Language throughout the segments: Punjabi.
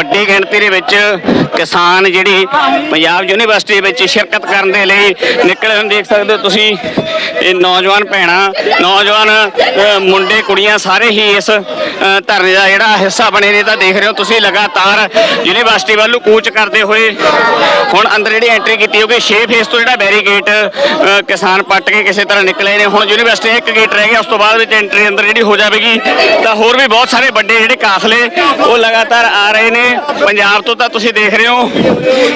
ਵੱਡੀ ਗਿਣਤੀ ਦੇ ਵਿੱਚ ਕਿਸਾਨ ਜਿਹੜੀ ਪੰਜਾਬ ਯੂਨੀਵਰਸਿਟੀ ਵਿੱਚ ਸ਼ਿਰਕਤ ਕਰਨ ਦੇ ਲਈ ਨਿਕਲੇ ਹੋਏ ਦੇਖ ਸਕਦੇ ਹੋ ਤੁਸੀਂ, ਇਹ ਨੌਜਵਾਨ ਭੈਣਾਂ, ਨੌਜਵਾਨ ਮੁੰਡੇ, ਕੁੜੀਆਂ ਸਾਰੇ ਹੀ ਇਸ ਧਰਨੇ ਦਾ ਜਿਹੜਾ ਹਿੱਸਾ ਬਣੇ ਨੇ ਤਾਂ ਦੇਖ ਰਹੇ ਹੋ ਤੁਸੀਂ ਲਗਾਤਾਰ ਯੂਨੀਵਰਸਿਟੀ ਵੱਲ ਕੂਚ ਕਰਦੇ ਹੋਏ। ਹੁਣ ਅੰਦਰ ਜਿਹੜੀ ਐਂਟਰੀ ਕੀਤੀ ਹੋਗੀ 6 ਫੇਸ ਤੋਂ ਜਿਹੜਾ ਬੈਰੀਗੇਟ ਕਿਸਾਨ ਪੱਟ ਕੇ ਕਿਸੇ ਤਰ੍ਹਾਂ ਨਿਕਲੇ ਨੇ। ਹੁਣ ਯੂਨੀਵਰਸਿਟੀ ਇੱਕ ਗੇਟ ਰਹਿ ਗਿਆ, ਉਸ ਤੋਂ ਬਾਅਦ ਵਿੱਚ ਐਂਟਰੀ ਅੰਦਰ ਜਿਹੜੀ ਹੋ ਜਾਵੇਗੀ, ਤਾਂ ਹੋਰ ਵੀ ਬਹੁਤ ਸਾਰੇ ਵੱਡੇ ਜਿਹੜੇ ਕਾਫਲੇ ਉਹ ਲਗਾਤਾਰ ਆ ਰਹੇ ਨੇ। ਪੰਜਾਬ ਤੋਂ ਤਾਂ ਤੁਸੀਂ ਦੇਖ ਰਹੇ ਹੋ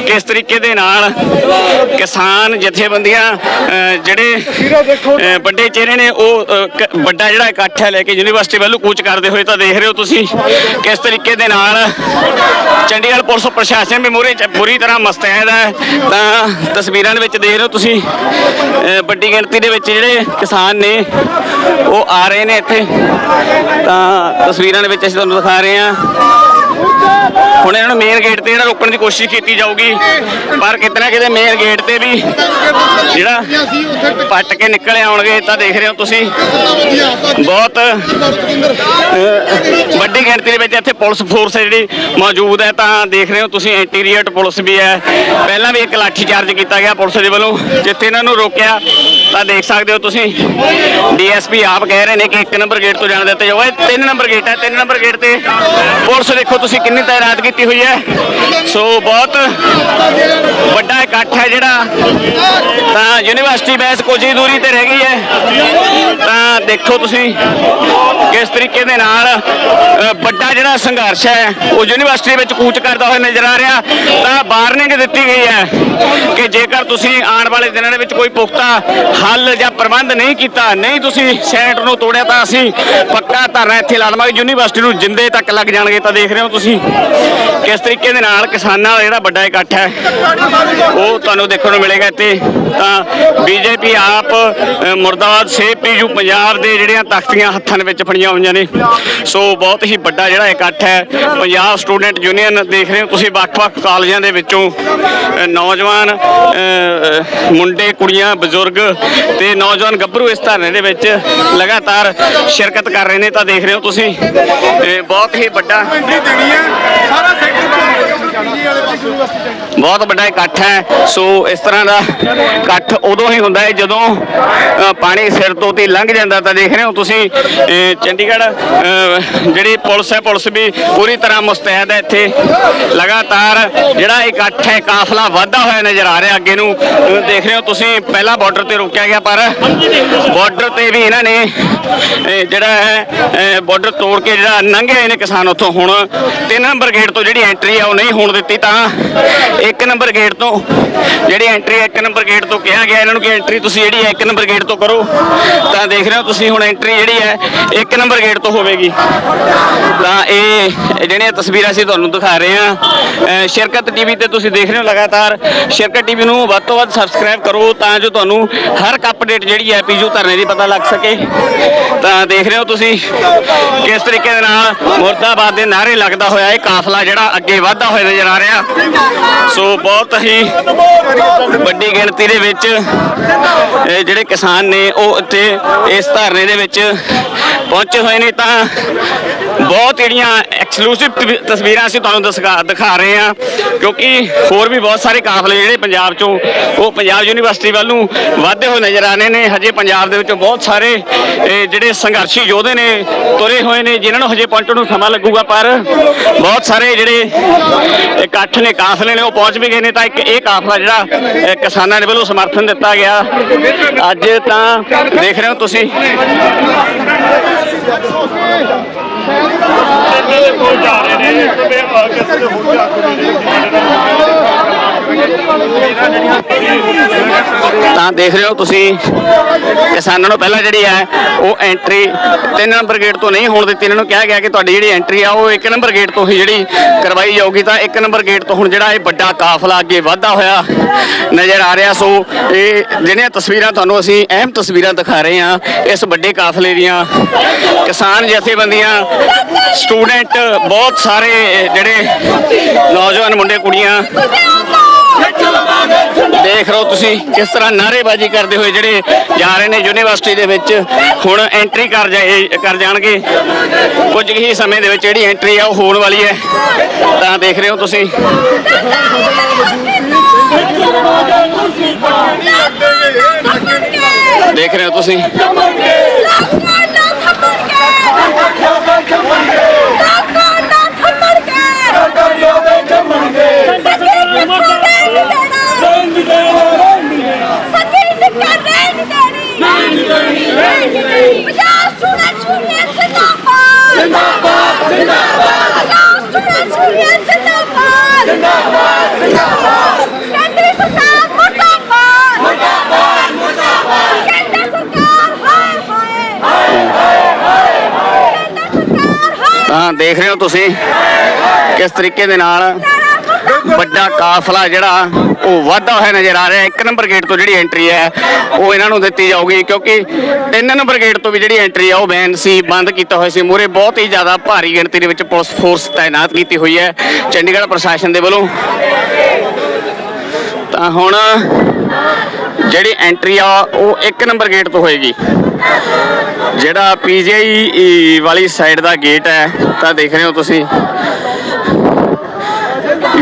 ਕਿਸ ਤਰੀਕੇ ਦੇ ਨਾਲ ਕਿਸਾਨ ਜਥੇਬੰਦੀਆਂ ਜਿਹੜੇ ਵੱਡੇ ਚਿਹਰੇ ਨੇ, ਉਹ ਵੱਡਾ ਜਿਹੜਾ ਇਕੱਠ ਹੈ ਲੈ ਕੇ ਯੂਨੀਵਰਸਿਟੀ ਵੱਲੋਂ ਕੂਚ ਕਰਦੇ ਹੋਏ ਤਾਂ ਦੇਖ ਰਹੇ ਹੋ ਤੁਸੀਂ ਕਿਸ ਤਰੀਕੇ ਦੇ ਨਾਲ ਚੰਡੀਗੜ੍ਹ ਪੁਲਿਸ ਪ੍ਰਸ਼ਾਸਨ ਵੀ ਮੂਹਰੇ ਚ ਬੁਰੀ ਤਰ੍ਹਾਂ ਮਸਤੈਦ ਹੈ ਤਾਂ ਤਸਵੀਰਾਂ ਦੇ ਵਿੱਚ ਦੇਖ ਰਹੇ ਹੋ ਤੁਸੀਂ ਵੱਡੀ ਗਿਣਤੀ ਦੇ ਵਿੱਚ ਜਿਹੜੇ ਕਿਸਾਨ ਨੇ, ਉਹ ਆ ਰਹੇ ਨੇ ਇੱਥੇ। ਤਾਂ ਤਸਵੀਰਾਂ ਦੇ ਵਿੱਚ ਅਸੀਂ ਤੁਹਾਨੂੰ ਦਿਖਾ ਰਹੇ ਹਾਂ। ਹੁਣ ਇਹਨਾਂ ਨੂੰ ਮੇਨ ਗੇਟ ਤੇ ਜਿਹੜਾ ਰੋਕਣ ਦੀ ਕੋਸ਼ਿਸ਼ ਕੀਤੀ ਜਾਊਗੀ, ਪਰ ਕਿਤੇ ਨਾ ਕਿਤੇ ਮੇਨ ਗੇਟ ਤੇ ਵੀ ਜਿਹੜਾ ਪੱਟ ਕੇ ਨਿਕਲ ਆਉਣਗੇ ਤਾਂ ਦੇਖ ਰਹੇ ਹੋ ਤੁਸੀਂ। ਬਹੁਤ ਵੱਡੀ ਗਿਣਤੀ ਦੇ ਵਿੱਚ ਇੱਥੇ ਪੁਲਿਸ ਫੋਰਸ ਹੈ ਜਿਹੜੀ ਮੌਜੂਦ ਹੈ, ਤਾਂ ਦੇਖ ਰਹੇ ਹੋ ਤੁਸੀਂ, ਇੰਟੀਰੀਅਰ ਪੁਲਿਸ ਵੀ ਹੈ। ਪਹਿਲਾਂ ਵੀ ਇੱਕ ਲਾਠੀ ਚਾਰਜ ਕੀਤਾ ਗਿਆ ਪੁਲਿਸ ਦੇ ਵੱਲੋਂ, ਜਿੱਥੇ ਇਹਨਾਂ ਨੂੰ ਰੋਕਿਆ, ਤਾਂ ਦੇਖ ਸਕਦੇ ਹੋ ਤੁਸੀਂ। ਡੀਐਸਪੀ ਆਪ ਕਹਿ ਰਹੇ ਨੇ ਕਿ ਇੱਕ ਨੰਬਰ ਗੇਟ ਤੋਂ ਜਾਣ ਦਿੱਤੇ ਜਾਓ। ਇਹ ਤਿੰਨ ਨੰਬਰ ਗੇਟ ਹੈ, ਤਿੰਨ ਨੰਬਰ ਗੇਟ ਤੇ ਪੁਲਿਸ ਦੇਖੋ ਤੁਸੀਂ ਕਿੰਨੀ ਤਾਇਨਾਤ ਕੀਤੀ ਹੋਈ ਹੈ। ਸੋ ਬਹੁਤ ਵੱਡਾ ਇਕੱਠ ਹੈ ਜਿਹੜਾ ਯੂਨੀਵਰਸਿਟੀ ਬੈਸ ਕੁਝ ਹੀ ਦੂਰੀ ਤੇ ਰਹਿ ਗਈ ਹੈ। ਤਾਂ ਦੇਖੋ ਤੁਸੀਂ ਕਿਸ ਤਰੀਕੇ ਦੇ ਨਾਲ ਵੱਡਾ ਜਿਹੜਾ ਸੰਘਰਸ਼ ਹੈ, ਉਹ ਯੂਨੀਵਰਸਿਟੀ ਵਿੱਚ ਕੂਚ ਕਰਦਾ ਹੋਇਆ ਨਜ਼ਰ ਆ ਰਿਹਾ। ਤਾਂ ਵਾਰਨਿੰਗ ਦਿੱਤੀ ਗਈ ਹੈ ਕਿ ਜੇਕਰ ਤੁਸੀਂ ਆਉਣ ਵਾਲੇ ਦਿਨਾਂ ਦੇ ਵਿੱਚ ਕੋਈ ਪੁਖਤਾ ਹੱਲ ਜਾਂ ਪ੍ਰਬੰਧ ਨਹੀਂ ਕੀਤਾ, ਨਹੀਂ ਤੁਸੀਂ ਸੈਂਟਰ ਨੂੰ ਤੋੜਿਆ ਤਾਂ ਅਸੀਂ ਪੱਕਾ ਧਰਨਾ ਇੱਥੇ ਲਾ ਦੇਵਾਂਗੇ। ਯੂਨੀਵਰਸਿਟੀ ਨੂੰ ਜਿੰਦੇ ਤੱਕ ਲੱਗ ਜਾਣਗੇ ਤਾਂ ਦੇਖ ਰਹੇ ਹੋ ਤੁਸੀਂ ਕਿਸ ਤਰੀਕੇ ਦੇ ਨਾਲ ਕਿਸਾਨਾਂ ਦਾ ਜਿਹੜਾ ਵੱਡਾ ਇਕੱਠ ਹੈ, ਉਹ ਤੁਹਾਨੂੰ ਦੇਖਣ ਨੂੰ ਮਿਲੇਗਾ ਇੱਥੇ। ਤਾਂ ਬੀਜੇਪੀ ਆਪ ਅ, ਮੁਰਦਾਬਾਦ ਸੇਵ ਪੀਜੂ ਪੰਜਾਬ ਦੇ ਜਿਹੜੀਆਂ ਤਖਤੀਆਂ ਹੱਥਾਂ ਦੇ ਵਿੱਚ ਫੜੀਆਂ ਹੋਈਆਂ ਨੇ। ਸੋ ਬਹੁਤ ਹੀ ਵੱਡਾ ਜਿਹੜਾ ਇਕੱਠ ਹੈ। ਪੰਜਾਬ ਸਟੂਡੈਂਟ ਯੂਨੀਅਨ ਦੇਖ ਰਹੇ ਹੋ ਤੁਸੀਂ ਵੱਖ-ਵੱਖ ਕਾਲਜਾਂ ਦੇ ਵਿੱਚੋਂ। ਨੌਜਵਾਨ ਮੁੰਡੇ ਕੁੜੀਆਂ ਬਜ਼ੁਰਗ ਤੇ ਨੌਜਵਾਨ ਗੱਭਰੂ ਇਸ ਧਰਨੇ ਦੇ ਵਿੱਚ ਲਗਾਤਾਰ ਸ਼ਿਰਕਤ ਕਰ ਰਹੇ ਨੇ ਤਾਂ ਦੇਖ ਰਹੇ ਹੋ ਤੁਸੀਂ। ਬਹੁਤ ਹੀ ਵੱਡਾ ਸਾਰਾ ਸੈਕਟਰ ਬਹੁਤ ਵੱਡਾ ਇਕੱਠ ਹੈ। ਸੋ ਇਸ ਤਰ੍ਹਾਂ ਦਾ ਇਕੱਠ ਉਦੋਂ ਹੀ ਹੁੰਦਾ ਹੈ ਜਦੋਂ ਪਾਣੀ ਸਿਰ ਤੋਂ ਤੇ ਲੰਘ ਜਾਂਦਾ। ਤਾਂ ਦੇਖ ਰਹੇ ਹੋ ਤੁਸੀਂ ਚੰਡੀਗੜ੍ਹ ਜਿਹੜੀ ਪੁਲਿਸ ਹੈ, ਪੁਲਿਸ ਵੀ ਪੂਰੀ ਤਰ੍ਹਾਂ ਮੁਸਤੈਦ ਹੈ ਇੱਥੇ। ਲਗਾਤਾਰ ਜਿਹੜਾ ਇਕੱਠ ਹੈ, ਕਾਫਲਾ ਵਾਧਾ ਹੋਇਆ ਨਜ਼ਰ ਆ ਰਿਹਾ ਅੱਗੇ ਨੂੰ। ਦੇਖ ਰਹੇ ਹੋ ਤੁਸੀਂ, ਪਹਿਲਾਂ ਬਾਰਡਰ ਤੇ ਰੋਕਿਆ ਗਿਆ, ਪਰ ਬਾਰਡਰ ਤੇ ਵੀ ਇਹਨਾਂ ਨੇ ਜਿਹੜਾ ਹੈ ਬਾਰਡਰ ਤੋੜ ਕੇ ਜਿਹੜਾ ਲੰਘੇ ਹੋਏ ਨੇ ਕਿਸਾਨ ਉੱਥੋਂ। ਹੁਣ ਤਿੰਨ ਨੰਬਰ ਗੇਟ ਤੋਂ ਜਿਹੜੀ ਐਂਟਰੀ ਆ, ਉਹ ਨਹੀਂ ਹੋਣ ਦਿੱਤੀ ਤਾਂ ਇੱਕ ਨੰਬਰ ਗੇਟ ਤੋਂ, ਜਿਹੜੀ ਐਂਟਰੀ ਇੱਕ ਨੰਬਰ ਗੇਟ ਤੋਂ ਕਿਹਾ ਗਿਆ, ਇਹਨਾਂ ਨੂੰ ਕਿ ਐਂਟਰੀ ਤੁਸੀਂ ਜਿਹੜੀ ਹੈ ਇੱਕ ਨੰਬਰ ਗੇਟ ਤੋਂ ਕਰੋ। ਤਾਂ ਦੇਖ ਰਹੇ ਹੋ ਤੁਸੀਂ ਹੁਣ ਐਂਟਰੀ ਜਿਹੜੀ ਹੈ, ਇੱਕ ਨੰਬਰ ਗੇਟ ਤੋਂ ਹੋਵੇਗੀ। ਤਾਂ ਇਹ ਜਿਹੜੀਆਂ ਤਸਵੀਰਾਂ ਅਸੀਂ ਤੁਹਾਨੂੰ ਦਿਖਾ ਰਹੇ ਹਾਂ, ਅਹ ਸ਼ਿਰਕਤ ਟੀਵੀ ਤੇ ਤੁਸੀਂ ਦੇਖ ਰਹੇ ਹੋ ਲਗਾਤਾਰ। ਸ਼ਿਰਕਤ ਟੀਵੀ ਨੂੰ ਵੱਧ ਤੋਂ ਵੱਧ ਸਬਸਕ੍ਰਾਈਬ ਕਰੋ ਤਾਂ ਜੋ ਤੁਹਾਨੂੰ ਹਰ ਇੱਕ ਅਪਡੇਟ ਜਿਹੜੀ ਹੈ ਪੀਜੂ ਧਰਨੇ ਦੀ ਪਤਾ ਲੱਗ ਸਕੇ। ਤਾਂ ਦੇਖ ਰਹੇ ਹੋ ਤੁਸੀਂ ਕਿਸ ਤਰੀਕੇ ਦੇ ਨਾਲ ਮੁਰਦਾਬਾਦ ਦੇ ਨਾਰੇ ਲੱਗਦਾ ਹੋਇਆ, ਇਹ ਕਾਫਲਾ ਜਿਹੜਾ ਅੱਗੇ ਵਧਦਾ ਹੋਇਆ ਨਜ਼ਰ ਆ ਰਿਹਾ। ਸੋ ਬਹੁਤ ਹੀ ਵੱਡੀ ਗਿਣਤੀ ਦੇ ਵਿੱਚ ਜਿਹੜੇ ਕਿਸਾਨ ਨੇ, ਉਹ ਇੱਥੇ ਇਸ ਧਰਨੇ ਦੇ ਵਿੱਚ ਪਹੁੰਚੇ ਹੋਏ ਨੇ ਤਾਂ ਬਹੁਤ ਜਿਹੜੀਆਂ ਐਕਸਕਲੂਸਿਵ ਤਸਵੀਰਾਂ ਅਸੀਂ ਤੁਹਾਨੂੰ ਦਿਖਾ ਦਿਖਾ ਰਹੇ ਹਾਂ, ਕਿਉਂਕਿ ਹੋਰ ਵੀ ਬਹੁਤ ਸਾਰੇ ਕਾਫਲੇ ਜਿਹੜੇ ਪੰਜਾਬ ਚੋਂ, ਉਹ ਪੰਜਾਬ ਯੂਨੀਵਰਸਿਟੀ ਵੱਲ ਨੂੰ ਵਧਦੇ ਹੋਏ ਨਜ਼ਰ ਆ ਰਹੇ ਨੇ। ਹਜੇ ਪੰਜਾਬ ਦੇ ਵਿੱਚੋਂ ਬਹੁਤ ਸਾਰੇ ਜਿਹੜੇ ਸੰਘਰਸ਼ੀ ਯੋਧੇ ਨੇ, ਤੁਰੇ ਹੋਏ ਨੇ, ਜਿਨ੍ਹਾਂ ਨੂੰ ਹਜੇ ਪਹੁੰਚਣ ਨੂੰ ਸਮਾਂ ਲੱਗੂਗਾ, ਪਰ ਬਹੁਤ ਸਾਰੇ ਜਿਹੜੇ ਇਕੱਠ ਨੇ, ਕਾਫਲੇ ਨੇ, ਉਹ ਪਹੁੰਚ ਵੀ ਗਏ ਨੇ। ਤਾਂ ਇੱਕ ਇਹ ਕਾਫਲਾ ਜਿਹੜਾ ਕਿਸਾਨਾਂ ਦੇ ਵੱਲੋਂ ਸਮਰਥਨ ਦਿੱਤਾ ਗਿਆ। ਅੱਜ ਤਾਂ ਦੇਖ ਰਹੇ ਹੋ ਤੁਸੀਂ। ਇਹਨਾਂ ਦੇ ਕੋਲ ਜਾ ਰਹੇ ਨੇ ਕਿਸੇ ਦੇ ਹੋਰ ਜਾ ਕੇ ਤਾਂ ਦੇਖ ਰਹੇ ਹੋ ਤੁਸੀਂ, ਕਿਸਾਨਾਂ ਨੂੰ ਪਹਿਲਾਂ ਜਿਹੜੀ ਹੈ, ਉਹ ਐਂਟਰੀ ਤਿੰਨ ਨੰਬਰ ਗੇਟ ਤੋਂ ਨਹੀਂ ਹੋਣ ਦਿੱਤੀ। ਇਹਨਾਂ ਨੂੰ ਕਿਹਾ ਗਿਆ ਕਿ ਤੁਹਾਡੀ ਜਿਹੜੀ ਐਂਟਰੀ ਆ, ਉਹ ਇੱਕ ਨੰਬਰ ਗੇਟ ਤੋਂ ਹੀ ਜਿਹੜੀ ਕਰਵਾਈ ਜਾਊਗੀ। ਤਾਂ ਇੱਕ ਨੰਬਰ ਗੇਟ ਤੋਂ ਹੁਣ ਜਿਹੜਾ ਇਹ ਵੱਡਾ ਕਾਫਲਾ ਅੱਗੇ ਵਧਦਾ ਹੋਇਆ ਨਜ਼ਰ ਆ ਰਿਹਾ। ਸੋ ਇਹ ਜਿਹੜੀਆਂ ਤਸਵੀਰਾਂ ਤੁਹਾਨੂੰ ਅਸੀਂ ਅਹਿਮ ਤਸਵੀਰਾਂ ਦਿਖਾ ਰਹੇ ਹਾਂ, ਇਸ ਵੱਡੇ ਕਾਫਲੇ ਦੀਆਂ ਕਿਸਾਨ ਜਥੇਬੰਦੀਆਂ ਸਟੂਡੈਂਟ ਬਹੁਤ ਸਾਰੇ ਜਿਹੜੇ ਨੌਜਵਾਨ ਮੁੰਡੇ, ਕੁੜੀਆਂ ਦੇਖ ਰਹੇ ਹੋ ਤੁਸੀਂ ਕਿਸ ਤਰ੍ਹਾਂ ਨਾਅਰੇਬਾਜ਼ੀ ਕਰਦੇ ਹੋਏ ਜਿਹੜੇ ਜਾ ਰਹੇ ਨੇ ਯੂਨੀਵਰਸਿਟੀ ਦੇ ਵਿੱਚ, ਹੁਣ ਐਂਟਰੀ ਕਰ ਜਾਏ ਕਰ ਜਾਣਗੇ। ਕੁਝ ਹੀ ਸਮੇਂ ਦੇ ਵਿੱਚ ਜਿਹੜੀ ਐਂਟਰੀ ਆ ਉਹ ਹੋਣ ਵਾਲੀ ਹੈ। ਤਾਂ ਦੇਖ ਰਹੇ ਹੋ ਤੁਸੀਂ। ਦੇਖ ਰਹੇ ਹੋ ਤੁਸੀਂ। ਤਾਂ ਦੇਖ ਰਹੇ ਹੋ ਤੁਸੀਂ। ਕਿਸ ਤਰੀਕੇ ਦੇ ਨਾਲ ਵੱਡਾ ਕਾਫਲਾ ਜਿਹੜਾ ਉਹ ਵਾਧਾ ਹੋਇਆ ਨਜ਼ਰ ਆ ਰਿਹਾ ਇੱਕ ਨੰਬਰ ਗੇਟ ਤੋਂ ਜਿਹੜੀ ਐਂਟਰੀ ਹੈ, ਉਹ ਇਹਨਾਂ ਨੂੰ ਦਿੱਤੀ ਜਾਊਗੀ ਕਿਉਂਕਿ ਤਿੰਨ ਨੰਬਰ ਗੇਟ ਤੋਂ ਵੀ ਜਿਹੜੀ ਐਂਟਰੀ ਆ, ਉਹ ਬੈਨ ਸੀ, ਬੰਦ ਕੀਤਾ ਹੋਇਆ ਸੀ। ਮੂਰੇ ਬਹੁਤ ਹੀ ਜ਼ਿਆਦਾ ਭਾਰੀ ਗਿਣਤੀ ਦੇ ਵਿੱਚ ਪੁਲਿਸ ਫੋਰਸ ਤਾਇਨਾਤ ਕੀਤੀ ਹੋਈ ਹੈ ਚੰਡੀਗੜ੍ਹ ਪ੍ਰਸ਼ਾਸਨ ਦੇ ਵੱਲੋਂ। ਤਾਂ ਹੁਣ ਜਿਹੜੀ ਐਂਟਰੀ ਆ, ਉਹ ਇੱਕ ਨੰਬਰ ਗੇਟ ਤੋਂ ਹੋਏਗੀ। ਜਿਹੜਾ ਪੀਜੀਆਈ ਵਾਲੀ ਸਾਈਡ ਦਾ ਗੇਟ ਹੈ, ਤਾਂ ਦੇਖ ਰਹੇ ਹੋ ਤੁਸੀਂ।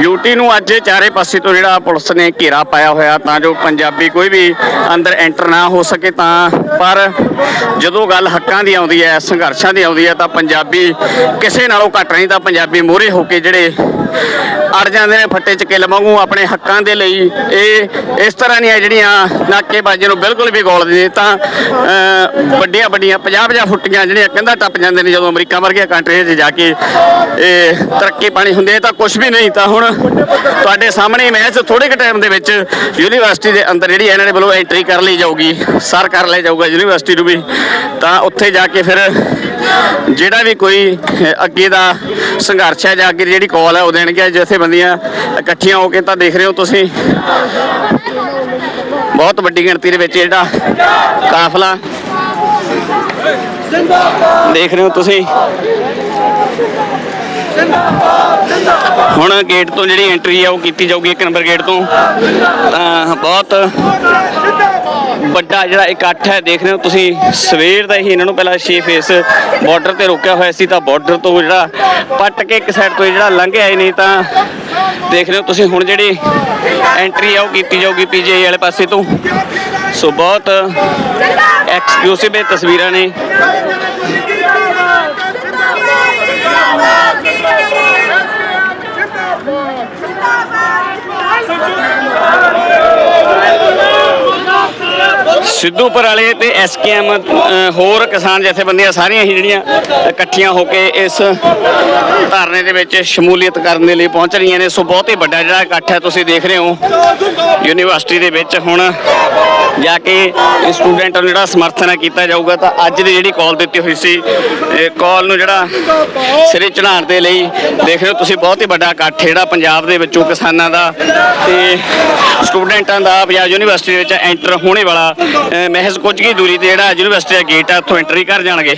ਯੂਟੀ ਨੂੰ ਅੱਜ ਚਾਰੇ ਪਾਸੇ ਤੋਂ ਜਿਹੜਾ ਪੁਲਿਸ ਨੇ ਘੇਰਾ ਪਾਇਆ ਹੋਇਆ, ਤਾਂ ਜੋ ਪੰਜਾਬੀ ਕੋਈ ਵੀ ਅੰਦਰ ਐਂਟਰ ਨਾ ਹੋ ਸਕੇ ਤਾਂ, ਪਰ ਜਦੋਂ ਗੱਲ ਹੱਕਾਂ ਦੀ ਆਉਂਦੀ ਹੈ, ਸੰਘਰਸ਼ਾਂ ਦੀ ਆਉਂਦੀ ਹੈ, ਤਾਂ ਪੰਜਾਬੀ ਕਿਸੇ ਨਾਲੋਂ ਘੱਟ ਨਹੀਂ, ਤਾਂ ਪੰਜਾਬੀ ਮੋਹਰੇ ਹੋ ਕੇ ਜਿਹੜੇ ਅੜ ਜਾਂਦੇ ਨੇ, ਫੱਟੇ ਚੱਕੇ ਕਿੱਲ ਵਾਂਗੂ ਆਪਣੇ ਹੱਕਾਂ ਦੇ ਲਈ। ਇਹ ਇਸ ਤਰ੍ਹਾਂ ਦੀਆਂ ਜਿਹੜੀਆਂ ਨਾਕੇਬਾਜ਼ੀਆਂ ਨੂੰ ਬਿਲਕੁਲ ਵੀ ਗੋਲਦੇ ਨੇ, ਤਾਂ ਵੱਡੀਆਂ ਵੱਡੀਆਂ 50 50 ਫੁੱਟੀਆਂ ਜਿਹੜੀਆਂ ਕੰਧਾਂ ਟੱਪ ਜਾਂਦੇ ਨੇ ਜਦੋਂ ਅਮਰੀਕਾ ਵਰਗੀਆਂ ਕੰਟਰੀਆਂ 'ਚ ਜਾ ਕੇ ਇਹ ਤਰੱਕੀ ਪਾਣੀ ਹੁੰਦੇ ਤਾਂ ਕੁਝ ਵੀ ਨਹੀਂ, ਤਾਂ ਹੁਣ ਤੁਹਾਡੇ ਸਾਹਮਣੇ ਮੈਚ ਥੋੜੇ ਕੁ ਟਾਈਮ ਦੇ ਵਿੱਚ ਯੂਨੀਵਰਸਿਟੀ ਦੇ ਅੰਦਰ ਜਿਹੜੀ ਇਹਨਾਂ ਦੇ ਵੱਲੋਂ ਐਂਟਰੀ ਕਰ ਲਈ ਜਾਊਗੀ, ਸਰ ਕਰ ਲਿਆ ਜਾਊਗਾ ਯੂਨੀਵਰਸਿਟੀ ਨੂੰ ਵੀ। ਤਾਂ ਉੱਥੇ ਜਾ ਕੇ ਫਿਰ ਜਿਹੜਾ ਵੀ ਕੋਈ ਅੱਗੇ ਦਾ ਸੰਘਰਸ਼ ਹੈ ਜਾਂ ਅੱਗੇ ਦੀ ਜਿਹੜੀ ਕਾਲ ਹੈ ਉਹ ਦੇਣਗੇ। ਜਥੇਬੰਦੀਆਂ ਇਕੱਠੀਆਂ ਹੋ ਕੇ ਤਾਂ ਦੇਖ ਰਹੇ ਹੋ ਤੁਸੀਂ। ਬਹੁਤ ਵੱਡੀ ਗਿਣਤੀ ਦੇ ਵਿੱਚ ਜਿਹੜਾ ਕਾਫਲਾ ਦੇਖ ਰਹੇ ਹੋ ਤੁਸੀਂ। ਹੁਣ ਗੇਟ ਤੋਂ ਜਿਹੜੀ ਐਂਟਰੀ ਆ ਉਹ ਕੀਤੀ ਜਾਊਗੀ ਇੱਕ ਨੰਬਰ ਗੇਟ ਤੋਂ। ਤਾਂ ਬਹੁਤ ਵੱਡਾ ਜਿਹੜਾ ਇਕੱਠ ਹੈ, ਦੇਖ ਰਹੇ ਹੋ ਤੁਸੀਂ, ਸਵੇਰ ਦਾ ਹੀ ਇਹਨਾਂ ਨੂੰ ਪਹਿਲਾਂ ਛੇ ਫੇਸ ਬਾਰਡਰ ਤੇ ਰੋਕਿਆ ਹੋਇਆ ਸੀ, ਤਾਂ ਬਾਰਡਰ ਤੋਂ ਜਿਹੜਾ ਪੱਟ ਕੇ ਇੱਕ ਸਾਈਡ ਤੋਂ ਜਿਹੜਾ ਲੰਘ ਆਏ ਨਹੀਂ ਤਾਂ ਦੇਖ ਰਹੇ ਹੋ ਤੁਸੀਂ ਹੁਣ ਜਿਹੜੀ ਐਂਟਰੀ ਆ, ਉਹ ਕੀਤੀ ਜਾਊਗੀ ਪੀਜੀਆਈ ਵਾਲੇ ਪਾਸੇ ਤੋਂ। ਸੋ ਬਹੁਤ ਐਕਸਕਲੂਸਿਵ ਇਹ ਤਸਵੀਰਾਂ ਨੇ। ਸਿੱਧੂਪੁਰ ਵਾਲੇ ਤੇ ਐਸਕੇਐਮ ਹੋਰ ਕਿਸਾਨ ਜਥੇਬੰਦੀਆਂ ਸਾਰੀਆਂ ਹੀ ਜਿਹੜੀਆਂ ਇਕੱਠੀਆਂ ਹੋ ਕੇ ਇਸ ਧਰਨੇ ਦੇ ਵਿੱਚ ਸ਼ਮੂਲੀਅਤ ਕਰਨ ਦੇ ਲਈ ਪਹੁੰਚ ਰਹੀਆਂ ਨੇ। ਸੋ ਬਹੁਤ ਹੀ ਵੱਡਾ ਜਿਹੜਾ ਇਕੱਠ ਹੈ ਤੁਸੀਂ ਦੇਖ ਰਹੇ ਹੋ ਯੂਨੀਵਰਸਿਟੀ ਦੇ ਵਿੱਚ। ਹੁਣ ਜਾ ਕੇ ਸਟੂਡੈਂਟਾਂ ਨੂੰ ਜਿਹੜਾ ਸਮਰਥਨ ਕੀਤਾ ਜਾਊਗਾ ਤਾਂ ਅੱਜ ਦੀ ਜਿਹੜੀ ਕਾਲ ਦਿੱਤੀ ਹੋਈ ਸੀ, ਇਹ ਕਾਲ ਨੂੰ ਜਿਹੜਾ ਸਿਰੇ ਚੜਾਉਣ ਦੇ ਲਈ ਦੇਖ ਰਹੇ ਹੋ ਤੁਸੀਂ ਬਹੁਤ ਹੀ ਵੱਡਾ ਇਕੱਠ ਜਿਹੜਾ ਪੰਜਾਬ ਦੇ ਵਿੱਚੋਂ ਕਿਸਾਨਾਂ ਦਾ ਤੇ ਸਟੂਡੈਂਟਾਂ ਦਾ ਪੰਜਾਬ ਯੂਨੀਵਰਸਿਟੀ ਵਿੱਚ ਐਂਟਰ ਹੋਣੇ ਵਾਲਾ ਮਹਿਜ਼ ਕੁਝ ਕੀ ਦੂਰੀ ਤੇ ਜਿਹੜਾ ਯੂਨੀਵਰਸਿਟੀ ਦਾ ਗੇਟ ਹੈ ਉੱਥੋਂ ਐਂਟਰੀ ਕਰ ਜਾਣਗੇ।